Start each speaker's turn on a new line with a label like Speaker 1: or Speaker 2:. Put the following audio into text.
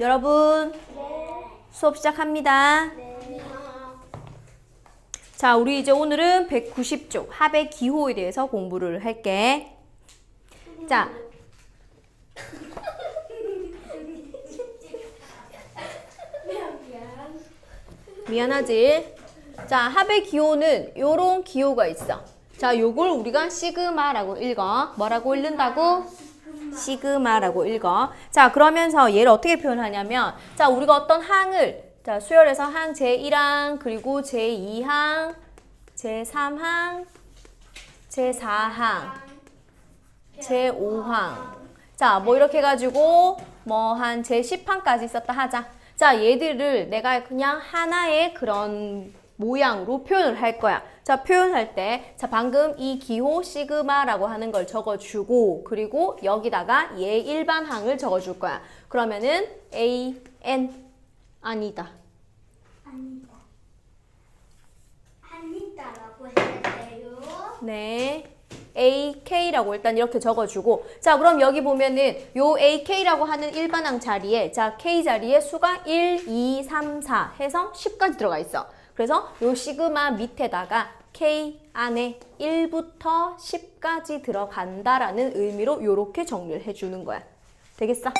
Speaker 1: 여러분 수업 시작합니다. 자, 우리 이제 오늘은 190쪽 합의 기호에 대해서 공부를 할게. 자. 미안하지? 자, 합의 기호는 요런 기호가 있어. 자, 요걸 우리가 시그마라고 읽어. 뭐라고 읽는다고? 시그마라고 읽어. 자, 그러면서 얘를 어떻게 표현하냐면, 자, 우리가 어떤 항을, 자, 수열에서 항 제1항, 그리고 제2항, 제3항, 제4항, 제5항. 자, 뭐 이렇게 해가지고, 뭐 한 제10항까지 있었다 하자. 자, 얘들을 내가 그냥 하나의 그런 모양으로 표현을 할 거야. 자, 표현할 때, 자, 방금 이 기호 시그마라고 하는 걸 적어주고, 그리고 여기다가 얘 일반 항을 적어줄 거야. 그러면은 A, N, 아니다.
Speaker 2: 아니다. 아니다라고 했는데요.
Speaker 1: 네. AK라고 일단 이렇게 적어주고 자 그럼 여기 보면은 요 AK라고 하는 일반항 자리에 자 K 자리에 수가 1, 2, 3, 4 해서 10까지 들어가 있어 그래서 요 시그마 밑에다가 K 안에 1부터 10까지 들어간다라는 의미로 요렇게 정리를 해주는 거야 되겠어?